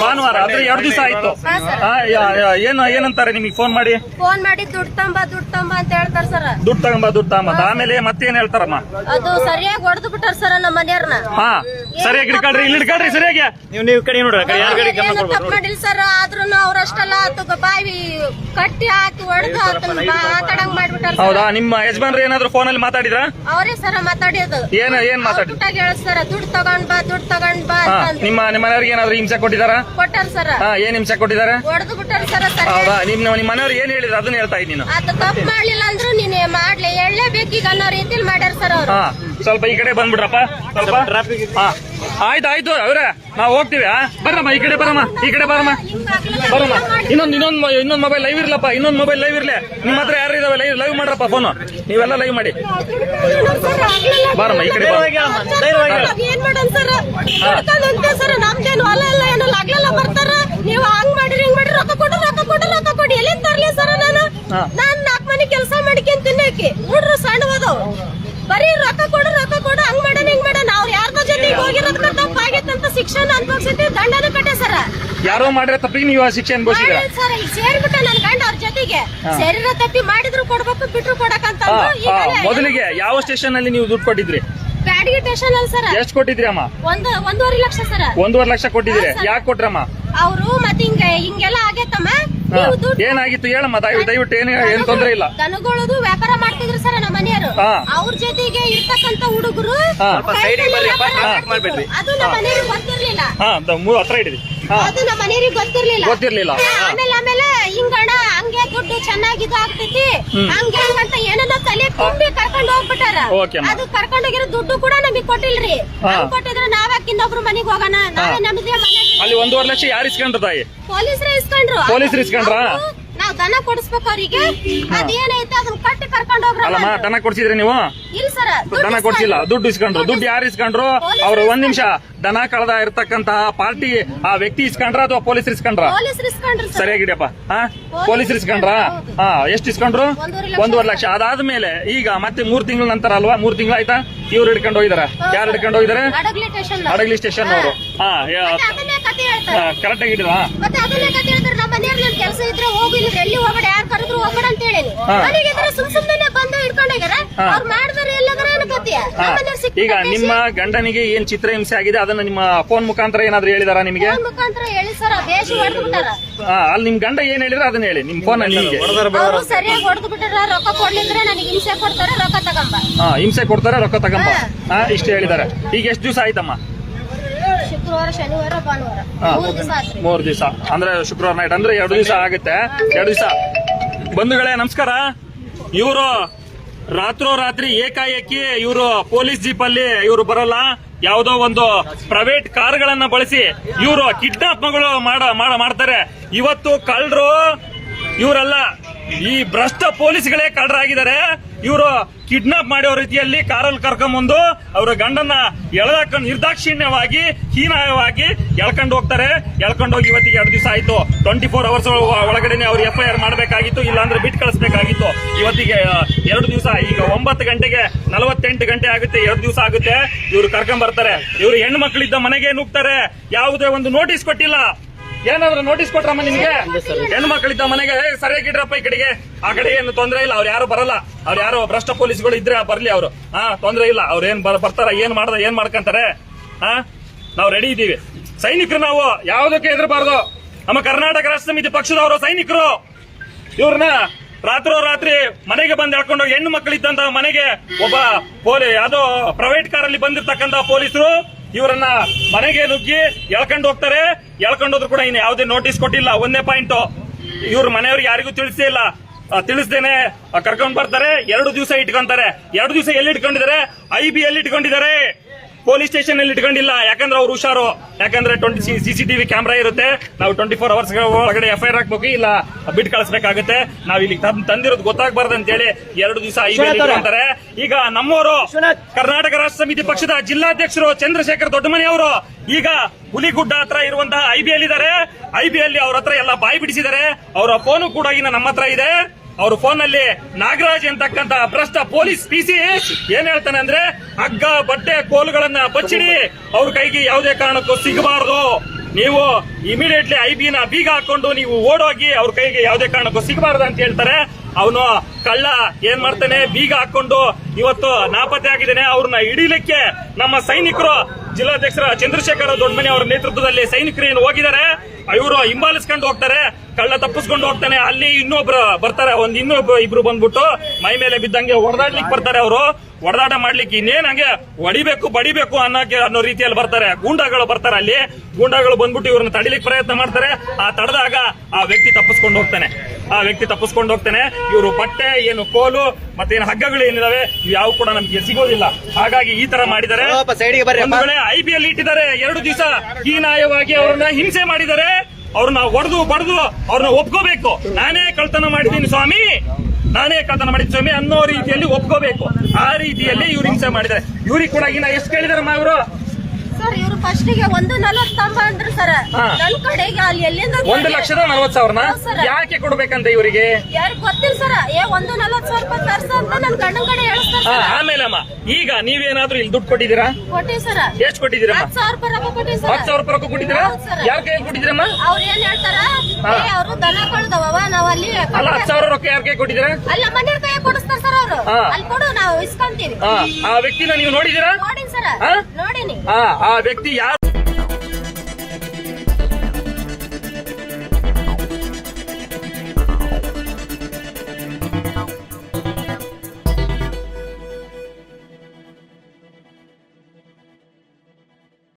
ಭಾನುವಾರ ಅಂದ್ರೆ ಎರಡು ದಿವಸ ಆಯ್ತು. ಹಾ, ಸರ್. ಆ, ಯಾ- ಯಾ- ಏನು ಏನಂತಾರೆ ನಿಮಗೆ ಫೋನ್ ಮಾಡಿ? ಫೋನ್ ಮಾಡಿ ದುಡ್ಡು ತಂಬ ದುಡ್ಡು ತಂಬ ಅಂತ ಹೇಳ್ತಾರ ಸರ್. ದುಡ್ಡು ತಗೊಂಬ ದುಡ್ಡು ತಗೊಂಬ ಆಮೇಲೆ ಮತ್ತೇನ್ ಹೇಳ್ತಾರಮ್ಮ? ಅದು ಸರಿಯಾಗಿ ಹೊಡೆದು ಬಿಟ್ಟಾರ ಸರ್ ನಮ್ಮ ಮನೆಯವ್ರನ್ನ. ಹಾ ಸರಿಯಾಗಿ ಇಡ್ಕೊಳ್ರಿ ಇಲ್ಲಿ ಇಡ್ಕೊಳ್ರಿ ಸರಿಯಾಗಿ. ನೀವು ನೀವು ಕಡೆ ನೋಡ್ರಿ ಯಾರ ಕಡೆ ಗಮನ ತಪ್ಪು ಮಾಡಿಲ್ಲ ಸರ್. ಆದ್ರೂ ಅವ್ರಷ್ಟೆಲ್ಲ ಆತು ಬಾವಿ ಕಟ್ಟಿ ಹಾಕಿ ಹೊಡೆದು ಆತನ ಮಾತಾಡಂಗ್ ಮಾಡ್ಬಿಟ್ಟಾರ ಹೌದಾ? ನಿಮ್ಮ ಯಜಮಾನ್ರು ಏನಾದ್ರು ಫೋನ್ ಅಲ್ಲಿ ಮಾತಾಡಿದ್ರ? ಅವರೇ ಸರ ಮಾತಾಡಿದ್ರು ಏನ್ ಏನ್ ಮಾತಾಡಿ ದುಡ್ಡು ತಗೊಂಡ್ ಬಾ ದುಡ್ಡು ತಗೊಂಡ್ ಬಾ ನಿಮ್ಮ ನಿಮ್ಮ ಮನೆಯವ್ರಿಗೆ ಏನಾದ್ರು ಹಿಂಸೆ ಕೊಟ್ಟಿದಾರ? ಕೊಟ್ಟಾರ ಸರ. ಹಾ ಏನ್ ಹಿಂಸೆ ಕೊಟ್ಟಿದಾರ ಹೊಡೆದು ಬಿಟ್ಟಾರ ಸರ ಹೌದಾ? ನಿಮ್ ನಿಮ್ಮ ಮನೆಯವ್ರು ಏನ್ ಹೇಳಿದ್ರು? ಅದನ್ನ ಹೇಳ್ತಾ ಇದ್ದೀನಿ ನೀನು. ಆತ ತಪ್ಪು ಮಾಡ್ಲಿಲ್ಲ ಅಂದ್ರು ನೀನ್ ಮಾಡ್ಲಿ. ಎಳ್ಳೇಬೇಕೀಗ ಅನ್ನೋ ರೀತಿಲಿ ಮಾಡ್ಯಾರ ಸರ್ ಅವ್ರು. ಹಾ ಸ್ವಲ್ಪ ಈ ಕಡೆ ಬಂದ್ಬಿಡ್ರಪ್ಪ. ಸ್ವಲ್ಪ. ಹಾ. ಆಯ್ತು ಆಯ್ತು ಅವ್ರೆ ನಾವು ಹೋಗ್ತೀವಿ ಬರಮ್ಮ ಬರ್ರಮ್ಮ ಈ ಕಡೆ ಬರಮ್ಮ ಈ ಕಡೆ ಬರಮ್ಮ. ಬರಮ್ಮ. ಇನ್ನೊಂದ್ ಇನ್ನೊಂದ್ ಇನ್ನೊಂದು ಮೊಬೈಲ್ ಲೈವ್ ಇರ್ಲಪ್ಪ ಇನ್ನೊಂದ್ ಮೊಬೈಲ್ ಲೈವ್ ಇರ್ಲಿ. ನಿಮ್ಮ ಹತ್ರ ಯಾರು ಇದಾವೆ ಲೈವ್ ಲೈವ್ ಮಾಡ್ರಪ್ಪ ಫೋನ್ ನೀವೆಲ್ಲ ಲೈವ್ ಮಾಡಿ. ಬರಮ್ಮ ಈ ಕಡೆ. ಏನ್ ಮಾಡೋಣ ಸರ್? ಸರ್ ನಮ್ದೇನು ಹೊಲ ಎಲ್ಲ ಏನು ಆಗ್ಲೆಲ್ಲ ಬರ್ತಾರ? ನೀವು ಹಂಗ್ ಮಾಡಿರಿ ಹಿಂಗ್ ಮಾಡಿರಿ ರೊಕ್ಕ ಕೊಡು ರೊಕ್ಕ ಕೊಡು ರೊಕ್ಕ ಕೊಡಿ. ಎಲ್ಲಿಂದ ತರ್ಲಿ ಸರ್ ನಾನು ಕೆಲಸ ಮಾಡ್ಕೊಂಡ್ ತಿನ್ನಕ್ಕೆ. ನೋಡ್ರ ಸಣ್ಣವದವು. ಬರೀ ರೊಕ್ಕ ಕೊಡು ರೊಕ್ಕ ಕೊಡು ಹಂಗ್ ಮಾಡೋಣ ಹಿಂಗ್ ಮಾಡೋಣ ಅವ್ರು ಯಾರ್ದೋ ಜೊತೆಗೆ ಹೋಗಿರೋದ್ಕ ತಪ್ಪಾಗಿತ್ತಂತ ಶಿಕ್ಷಣ ಅನ್ಭವಿಸಿದ್ವಿ ದಂಡನ ಕಟ್ಟೆ ಸರ. ಯಾರೋ ಮಾಡ್ರೆ ತಪ್ಪಿಗೆ ನೀವು ಶಿಕ್ಷೆ ಅನ್ಭವಿಸಿದ್ರೆ? ಸರ್ ಈಗ ಸೇರ್ಬಿಟ್ಟ ನನ್ ಗಂಡ ಅವ್ರ ಜೊತೆಗೆ. ಶರೀರ ತಪ್ಪಿ ಮಾಡಿದ್ರು ಕೊಡ್ಬೇಕು ಬಿಟ್ರು ಕೊಡಕಂತ ಮೊದಲಿಗೆ ಯಾವ ಸ್ಟೇಷನ್ ಅಲ್ಲಿ ನೀವು ದುಡ್ಡು ಕೊಟ್ಟಿದ್ರಿ? ಬ್ಯಾಡಗಿ ಸ್ಟೇಷನ್ ಅಲ್ಲಿ ಸರ್. ಎಷ್ಟು ಕೊಟ್ಟಿದ್ರಿ ಅಮ್ಮ? ಒಂದು ಒಂದೂವರೆ ಲಕ್ಷ ಸರ್. ಒಂದೂವರೆ ಲಕ್ಷ ಕೊಟ್ಟಿದ್ರಿ ಯಾಕೆ ಕೊಟ್ರಮ್ಮ? ಅವರು ಮತ್ತೆ ಹಿಂಗ ಹಿಂಗೆಲ್ಲ ಆಗೇತಮ್ಮ. ಏನಾಗಿತ್ತು ಹೇಳಮ್ಮ ದಯವಿಟ್ಟು ದಯವಿಟ್ಟು ಏನು ಏನ್ ತೊಂದ್ರೆ ಇಲ್ಲ. ದನಗಳದು ವ್ಯಾಪಾರ ಮಾಡ್ತಿದ್ರು ಸರ್ ನಮ್ಮ ಮನೆಯವರು. ಅವ್ರ ಜೊತೆಗೆ ಇರ್ತಕ್ಕಂತ ಹುಡುಗರು ಅದು ನಮ್ಮ ಮನೆಯವ್ರಿಗೆ ಗೊತ್ತಿರ್ಲಿಲ್ಲ. ಹಾ ದ- ಮೂ- ಹತ್ರ ಹಿಡಿದಿ ಅದು ನಮ್ಮ ಮನೆಯವ್ರಿಗೆ ಗೊತ್ತಿರ್ಲಿಲ್ಲ. ಗೊತ್ತಿರ್ಲಿಲ್ಲ. ಆಮೇಲೆ ಆಮೇಲೆ ಹಿಂಗಣ ಹಂಗೆ ದುಡ್ಡು ಚೆನ್ನಾಗಿ ಆಗ್ತೈತಿ. ಹಂಗೆ ಅಂತ ಏನನ್ನ ತಲೆ ತುಂಬಿ ಕರ್ಕೊಂಡು ಹೋಗ್ಬಿಟ್ಟಾರ. ಅದು ಕರ್ಕೊಂಡು ಹೋಗಿರೋ ದುಡ್ಡು ಕೂಡ ನಮಗೆ ಕೊಟ್ಟಿಲ್ರಿ. ಕೊಟ್ಟಿದ್ರೆ ನಾವ್ಯಾಕ ಇನ್ನೊಬ್ರು ಮನೆಗೆ ಹೋಗೋಣ? ನಾವೇ ನಮ್ದೇ ಮನೆ ಅಲ್ಲಿ ಒಂದೂವರೆ ಲಕ್ಷ ಯಾರು ಇಸ್ಕೊಂಡ್ರು ತಾಯಿ? ಪೊಲೀಸರೇ ಇಸ್ಕೊಂಡ್ರು. ಪೊಲೀಸ್ರು ಇಸ್ಕೊಂಡ್ರಾ? ನಾವ್ ದನ ಕೊಡಿಸ್ಬೇಕು ಅವ್ರಿಗೆ. ಕರ್ಕೊಂಡು ಅಲ್ಲಮ್ಮ ದನ ಕೊಡ್ಸಿದ್ರಿ ನೀವು? ದನ ಕೊಡ್ಸಿಲ್ಲ ದುಡ್ಡು ಇಸ್ಕೊಂಡ್ರು. ದುಡ್ಡು ಯಾರು ಇಸ್ಕೊಂಡ್ರು? ಅವ್ರು ಒಂದ್ ನಿಮಿಷ ದನ ಕಳೆದ ಇರ್ತಕ್ಕಂತಹ ಪಾರ್ಟಿ ಆ ವ್ಯಕ್ತಿ ಇಸ್ಕೊಂಡ್ರ ಅಥವಾ ಪೊಲೀಸ್ ಇಸ್ಕೊಂಡ್ರ? ಪೊಲೀಸರು ಇಸ್ಕೊಂಡ್ರು ಸರ್. ಸರಿಯಾಗಿಡಿಯಪ್ಪ ಹಾ? ಪೊಲೀಸ್ ಇಸ್ಕೊಂಡ್ರ? ಹಾ ಎಷ್ಟು ಇಸ್ಕೊಂಡ್ರು? ಒಂದೂವರೆ ಲಕ್ಷ. ಅದಾದ ಮೇಲೆ ಅದಾದ್ಮೇಲೆ ಈಗ ಮತ್ತೆ ಮೂರ್ ತಿಂಗಳ ನಂತರ ಅಲ್ವಾ? ಮೂರ್ ತಿಂಗಳ ಆಯ್ತಾ? ಇವ್ರು ಹಿಡ್ಕೊಂಡು ಹೋಗಿದಾರ. ಯಾರು ಹಿಡ್ಕೊಂಡು ಹೋಗಿದಾರೆ? ಹಡಗ್ಲಿ ಸ್ಟೇಷನ್ ಅವರು. ಹಾ. ಕರೆಕ್ಟ್ ಆಗಿ ನನ್ ಕೆಲಸ ಇದ್ರೆ ಹೋಗು ಇಲ್ಲಿ ಎಲ್ಲಿ ಹೋಗಬೇಡ ಯಾರು ಕರೆದ್ರು ಹೋಗಬೇಡ ಅಂತ ಹೇಳೇನಿ ಹಾ. ನನಗೆ ಇದ್ರೆ ಸುಮ್ ಸುಮ್ಮನೆ ಬಂದು ಹಿಡ್ಕೊಂಡು ಹೋಗ್ಯಾರ ಹಾ. ಅವ್ರು ಮಾಡಿದ್ರೆ ಎಲ್ಲಾದ್ರೆ ಸಿಕ್ಕ ಈಗ ನಿಮ್ಮ ಗಂಡನಿಗೆ ಏನ್ ಚಿತ್ರಹಿಂಸೆ ಆಗಿದೆ? ಅದನ್ನ ನಿಮ್ಮ ಫೋನ್ ಮುಖಾಂತರ ಏನಾದ್ರು ಹೇಳಿದಾರ ನಿಮಗೆ? ಮುಖಾಂತರ ಹೇಳಿ ಸರ್ ಬೇಷ್ ಹೊಡೆದು ಬಿಟ್ಟಾರ ಹಾ, ಅಲ್ಲಿ ನಿಮ್ ಗಂಡ ಏನ್ ಹೇಳಿದ್ರೆ ಅದನ್ನ ಹೇಳಿ ನಿಮ್ ಫೋನ್ ಅಲ್ಲಿ ನಿಮಗೆ ಅವರು ಸರಿಯಾಗಿ ಹೊಡೆದು ಬಿಟ್ಟಾರ ರೊಕ್ಕ ಕೊಡ್ಲಿದ್ರೆ ನನಗೆ ಹಿಂಸೆ ಕೊಡ್ತಾರೆ ರೊಕ್ಕ ತಗೊಂಬ. ಹಾ ಹಿಂಸೆ ಕೊಡ್ತಾರೆ ರೊಕ್ಕ ತಗೊಂಬ. ಹಾ. ಇಷ್ಟು ಹೇಳಿದ್ದಾರೆ ಈಗ ಎಷ್ಟು ದಿವಸ ಆಯ್ತಮ್ಮ? ಶುಕ್ರವಾರ ಶನಿವಾರ ಭಾನುವಾರ. ಮೂರ್ ದಿವಸ ಆತ್ರಿ. ಮೂರ್ ದಿವಸ. ಅಂದ್ರೆ ಶುಕ್ರವಾರ ನೈಟ್ ಅಂದ್ರೆ ಎರಡು ದಿವಸ ಆಗುತ್ತೆ. ಎರಡು ದಿವಸ. ಬಂಧುಗಳೇ ನಮಸ್ಕಾರ. ಇವರು ರಾತ್ರೋ ರಾತ್ರಿ ಏಕಾಏಕಿ ಇವರು ಪೊಲೀಸ್ ಜೀಪ್ ಅಲ್ಲಿ ಇವರು ಬರಲ್ಲ. ಯಾವುದೋ ಒಂದು ಪ್ರೈವೇಟ್ ಕಾರ್ಗಳನ್ನ ಬಳಸಿ ಇವರು ಕಿಡ್ನಾಪ್ ಮಗಳು ಮಾಡ ಮಾಡ್ತಾರೆ. ಇವತ್ತು ಕಳ್ಳರು ಇವರೆಲ್ಲ ಈ ಭ್ರಷ್ಟ ಪೊಲೀಸ್ಗಳೇ ಕಳ್ಳರಾಗಿದ್ದಾರೆ. ಇವರು ಕಿಡ್ನಾಪ್ ಮಾಡೋ ರೀತಿಯಲ್ಲಿ ಕಾರಲ್ಲಿ ಕರ್ಕೊಂಡ್ಬಂದು ಅವರ ಗಂಡನ್ನ ಎಳೆದಾಕೊಂಡು ನಿರ್ದಾಕ್ಷಿಣ್ಯವಾಗಿ, ಹೀನಾಯವಾಗಿ ಎಳ್ಕೊಂಡು ಹೋಗ್ತಾರೆ. ಎಳ್ಕೊಂಡು ಹೋಗಿ ಇವತ್ತಿಗೆ ಎರಡು ದಿವಸ ಆಯ್ತು. ಟ್ವೆಂಟಿ ಫೋರ್ ಅವರ್ಸ್ ಒಳಗಡೆನೆ ಅವ್ರು ಎಫ್ ಐ ಆರ್ ಮಾಡಬೇಕಾಗಿತ್ತು. ಇಲ್ಲಾಂದ್ರೆ ಬಿಟ್ಟು ಕಳಿಸ್ಬೇಕಾಗಿತ್ತು. ಇವತ್ತಿಗೆ ಎರಡು ದಿವಸ, ಈಗ ಒಂಬತ್ತು ಗಂಟೆಗೆ ನಲವತ್ತೆಂಟು ಗಂಟೆ ಆಗುತ್ತೆ. ಎರಡು ದಿವಸ ಆಗುತ್ತೆ. ಇವರು ಕರ್ಕೊಂಡ್ ಬರ್ತಾರೆ ಇವರು ಹೆಣ್ಣು ಮಕ್ಕಳಿದ್ದ ಮನೆಗೆ ನುಗ್ತಾರೆ. ಯಾವುದೇ ಒಂದು ನೋಟಿಸ್ ಕೊಟ್ಟಿಲ್ಲ. ಏನಾದ್ರು ನೋಟಿಸ್ ಕೊಟ್ರಮ್ಮ ನಿಮ್ಗೆ? ಹೆಣ್ಣು ಮಕ್ಕಳಿದ್ದ ಮನೆಗೆ "ಏ, ಸರಿಯಾಗಿಡ್ರಪ್ಪ ಈ ಕಡೆಗೆ. ಆ ಕಡೆ ಏನು ತೊಂದ್ರೆ ಇಲ್ಲ ಅವ್ರ ಯಾರು ಬರಲ್ಲ. ಅವ್ರ ಯಾರು ಭ್ರಷ್ಟ ಪೊಲೀಸ್ಗಳು ಇದ್ರೆ ಬರ್ಲಿ ಅವರು. ಹಾ ತೊಂದ್ರೆ ಇಲ್ಲ. ಅವ್ರು ಏನ್ ಬರ್- ಬರ್ತಾರ ಏನ್ ಮಾಡ್ದ ಏನ್ ಮಾಡ್ಕಂತಾರೆ? ಹಾ ನಾವು ರೆಡಿ ಇದೀವಿ. ಸೈನಿಕರು ನಾವು ಯಾವ್ದಕ್ಕೆ ಹೆದರಬಾರ್ದು. ನಮ್ಮ ಕರ್ನಾಟಕ ರಾಷ್ಟ್ರ ಸಮಿತಿ ಪಕ್ಷದವರು ಸೈನಿಕರು. ಇವ್ರನ್ನ ರಾತ್ರೋ ರಾತ್ರಿ ಮನೆಗೆ ಬಂದು ಹೇಳ್ಕೊಂಡು ಹೆಣ್ಣು ಮಕ್ಕಳಿದ್ದಂತ ಮನೆಗೆ ಒಬ್ಬ ಪೊಲೀಸ್ ಯಾವ್ದೋ ಪ್ರೈವೇಟ್ ಕಾರಲ್ಲಿ ಬಂದಿರ್ತಕ್ಕಂತ ಪೊಲೀಸರು. ಇವರನ್ನ ಮನೆಗೆ ನುಗ್ಗಿ ಎಳ್ಕೊಂಡು ಹೋಗ್ತಾರೆ. ಎಳ್ಕೊಂಡೋದ್ರು ಕೂಡ ಇನ್ನು ಯಾವುದೇ ನೋಟಿಸ್ ಕೊಟ್ಟಿಲ್ಲ. ಒಂದೇ ಪಾಯಿಂಟ್ ಇವ್ರ ಮನೆಯವ್ರಿಗೆ ಯಾರಿಗೂ ತಿಳಿಸೇ ಇಲ್ಲ. ತಿಳಿಸ್ದೇನೆ ಕರ್ಕೊಂಡ್ ಬರ್ತಾರೆ. ಎರಡು ದಿವಸ ಇಟ್ಕೊಂತಾರೆ. ಎರಡು ದಿವಸ ಎಲ್ಲಿ ಇಟ್ಕೊಂಡಿದ್ದಾರೆ? ಐ ಬಿ ಎಲ್ಲಿ ಇಟ್ಕೊಂಡಿದ್ದಾರೆ. ಪೊಲೀಸ್ ಸ್ಟೇಷನ್ ಅಲ್ಲಿ ಇಟ್ಕೊಂಡಿಲ್ಲ. ಯಾಕಂದ್ರೆ ಅವ್ರು ಹುಷಾರು. ಯಾಕಂದ್ರೆ ಟ್ವೆಂಟಿ ಸಿಸಿಟಿವಿ ಕ್ಯಾಮ್ರಾ ಇರುತ್ತೆ. ನಾವು ಟ್ವೆಂಟಿ ಫೋರ್ ಅವರ್ಸ್ ಒಳಗಡೆ ಎಫ್ ಐ ಆರ್ ಹಾಕ್ಬೇಕು. ಇಲ್ಲ ಬಿಟ್ ಕಳಿಸಬೇಕಾಗುತ್ತೆ. ನಾವ್ ಇಲ್ಲಿ ತಂದ್- ತಂದಿರೋದು ಗೊತ್ತಾಗಬಾರ್ದು ಅಂತ ಹೇಳಿ ಎರಡು ದಿವಸ ಅಂತಾರೆ ಈಗ ನಮ್ಮವರು ಕರ್ನಾಟಕ ರಾಷ್ಟ್ರ ಸಮಿತಿ ಪಕ್ಷದ ಜಿಲ್ಲಾಧ್ಯಕ್ಷರು ಚಂದ್ರಶೇಖರ್ ದೊಡ್ಡಮನಿ ಅವರು ಈಗ ಹುಲಿಗುಡ್ಡ ಹತ್ರ ಇರುವಂತಹ ಐಬಿಎಲ್ ಇದ್ದಾರೆ. ಐ ಬಿ ಅಲ್ಲಿ ಅವ್ರ ಹತ್ರ ಎಲ್ಲ ಬಾಯಿ ಬಿಡಿಸಿದ್ದಾರೆ. ಅವರ ಫೋನು ಕೂಡ ಈಗ ನಮ್ಮ ಹತ್ರ ಇದೆ. ಅವ್ರ ಫೋನ್ ಅಲ್ಲಿ ನಾಗರಾಜ್ ಅಂತಕ್ಕಂತ ಭ್ರಷ್ಟ ಪೊಲೀಸ್ ಪಿ ಸಿ ಏನ್ ಹೇಳ್ತಾನೆ ಅಂದ್ರೆ ಹಗ್ಗ, ಬಟ್ಟೆ, ಕೋಲುಗಳನ್ನ ಬಚ್ಚಿಡಿ. ಅವ್ರ ಕೈಗೆ ಯಾವುದೇ ಕಾರಣಕ್ಕೂ ಸಿಗಬಾರದು. ನೀವು ಇಮಿಡಿಯೇಟ್ಲಿ ಐ ನ ಬೀಗ ಹಾಕೊಂಡು ನೀವು ಓಡೋಗಿ ಅವ್ರ ಕೈಗೆ ಯಾವುದೇ ಕಾರಣಕ್ಕೂ ಸಿಗಬಾರ್ದು ಅಂತ ಹೇಳ್ತಾರೆ. ಅವನು ಕಳ್ಳ ಏನ್ ಮಾಡ್ತಾನೆ? ಬೀಗ ಹಾಕೊಂಡು ಇವತ್ತು ನಾಪತ್ತೆ ಆಗಿದ್ದಾನೆ. ಅವ್ರನ್ನ ಹಿಡಿಲಿಕ್ಕೆ ನಮ್ಮ ಸೈನಿಕರು ಜಿಲ್ಲಾಧ್ಯಕ್ಷರ ಚಂದ್ರಶೇಖರ ದೊಡ್ಡಮನಿ ಅವರ ನೇತೃತ್ವದಲ್ಲಿ ಸೈನಿಕರು ಏನು ಹೋಗಿದ್ದಾರೆ? ಇವರು ಹಿಂಬಾಲಿಸ್ಕೊಂಡು ಹೋಗ್ತಾರೆ, ಕಳ್ಳ ತಪ್ಪಿಸ್ಕೊಂಡು ಹೋಗ್ತಾನೆ. ಅಲ್ಲಿ ಇನ್ನೊಬ್ರು ಬರ್ತಾರೆ, ಒಂದ್ ಇನ್ನೊಬ್ರು ಇಬ್ರು ಬಂದ್ಬಿಟ್ಟು ಮೈ ಮೇಲೆ ಬಿದ್ದಂಗೆ ಹೊಡೆದಾಡ್ಲಿಕ್ಕೆ ಬರ್ತಾರೆ ಅವರು. ಹೊಡೆದಾಟ ಮಾಡ್ಲಿಕ್ಕೆ ಇನ್ನೇನ್ ಹಂಗೆ ಹೊಡಿಬೇಕು, ಬಡಿಬೇಕು ಅನ್ನೋಕೆ ಅನ್ನೋ ರೀತಿಯಲ್ಲಿ ಬರ್ತಾರೆ. ಗೂಂಡಾಗಳು ಬರ್ತಾರೆ ಅಲ್ಲಿ. ಗೂಂಡಾಗಳು ಬಂದ್ಬಿಟ್ಟು ಇವ್ರನ್ನ ತಡಿಲಿಕ್ಕೆ ಪ್ರಯತ್ನ ಮಾಡ್ತಾರೆ. ಆ ತಡೆದಾಗ ಆ ವ್ಯಕ್ತಿ ತಪ್ಪಿಸ್ಕೊಂಡು ಹೋಗ್ತಾನೆ. ಆ ವ್ಯಕ್ತಿ ತಪ್ಪಿಸ್ಕೊಂಡು ಹೋಗ್ತಾನೆ. ಇವರು ಬಟ್ಟೆ ಏನು ಕೋಲು ಮತ್ತೆ ಏನು ಹಗ್ಗಗಳು ಏನಿದಾವೆ ಯಾವ ಕೂಡ ನಮ್ಗೆ ಸಿಗೋದಿಲ್ಲ. ಹಾಗಾಗಿ ಈ ತರ ಮಾಡಿದ್ದಾರೆ ಐ ಪಿ ಎಲ್ ಇಟ್ಟಿದ್ದಾರೆ ಎರಡು ದಿವಸ ಹೀನಾಯವಾಗಿ ಅವ್ರನ್ನ ಹಿಂಸೆ ಮಾಡಿದ್ದಾರೆ ಅವ್ರನ್ನ ಹೊಡೆದು ಬಡದು ಅವ್ರನ್ನ ಒಪ್ಕೋಬೇಕು. ನಾನೇ ಕಳ್ತನ ಮಾಡಿದ್ದೀನಿ ಸ್ವಾಮಿ. ನಾನೇ ಕಳ್ತನ ಮಾಡಿದ್ದೀನಿ ಸ್ವಾಮಿ ಅನ್ನೋ ರೀತಿಯಲ್ಲಿ ಒಪ್ಕೋಬೇಕು. ಆ ರೀತಿಯಲ್ಲಿ ಇವ್ರು ಹಿಂಸೆ ಮಾಡಿದ್ದಾರೆ. ಇವ್ರಿಗೆ ಕೂಡ ಇನ್ನ ಎಷ್ಟು ಕೇಳಿದಾರಮ್ಮ ಇವರು? ಸರ್ ಇವ್ರು ಫಸ್ಟ್ಗೆ ಒಂದು ನಲವತ್ತು ತಂಬ ಅಂದ್ರು ಸರ್. ಹಾ. ನನ್ ಕಡೆಗೆ ಅಲ್ಲಿ ಎಲ್ಲಿಂದ ಒಂದು ಲಕ್ಷದ ನಲ್ವತ್ ಸಾವಿರನ? ಹೌದ್ ಯಾಕೆ ಕೊಡ್ಬೇಕಂತ ಇವರಿಗೆ? ಯಾರು ಗೊತ್ತಿಲ್ಲ ಸರ್. ಏ ಒಂದು ನಲವತ್ತು ಸಾವಿರ ರೂಪಾಯಿ ತರ್ಸ ಅಂತ ನನ್ ಗಂಡನ್ ಕಡೆ ಹೇಳ್ತಾರೆ ಹಾ, ಆಮೇಲೆ ಅಮ್ಮ ಈಗ ನೀವೇನಾದ್ರೂ ಇಲ್ಲಿ ದುಡ್ಡು ಕೊಟ್ಟಿದ್ದೀರಾ? ಕೊಟ್ಟಿವಿ ಸರ್. ಎಷ್ಟು ಕೊಟ್ಟಿದ್ದೀರಮ್ಮ? ಹತ್ತು ಸಾವಿರ ರೂಪಾಯಿ ರೊಕ್ಕ ಹತ್ತು ಸರ್. ಸಾವಿರ ರೂಪಾಯಿ ರೊಕ್ಕ ಕೊಟ್ಟಿದ್ದೀರಾ? ಹೌದ್. ಯಾರ ಕೈಯಲ್ಲಿ ಕೊಟ್ಟಿದ್ದೀರಮ್ಮ? ಅವ್ರ ಏನ್ ಹೇಳ್ತಾರ? ಹಾ. ಏ ಅವರು ದನ ಕಳ್ದವ ನಾವ್ ಅಲ್ಲಿ ಅಲ್ಲ ಹತ್ತು ಸಾವಿರ ರೊಕ್ಕ ಯಾರ ಕೈ ಕೊಟ್ಟಿದ್ದೀರಾ? ಅಲ್ಲ ಮನೆ ಕೈ ಕೊಡಿಸ್ತಾರ ಸರ್ ಅವರು. ಅಲ್ಲಿ ಕೊಡು ನಾವು ಇಸ್ಕೊಂತೀವಿ. ಆ ವ್ಯಕ್ತಿನ ನೀವು ನೋಡಿದೀರಾ ನೋಡಿನಿ ಸರ್. ಹಾ? ನೋಡಿನಿ. ಆ ಆ ವ್ಯಕ್ತಿ ಯಾರು?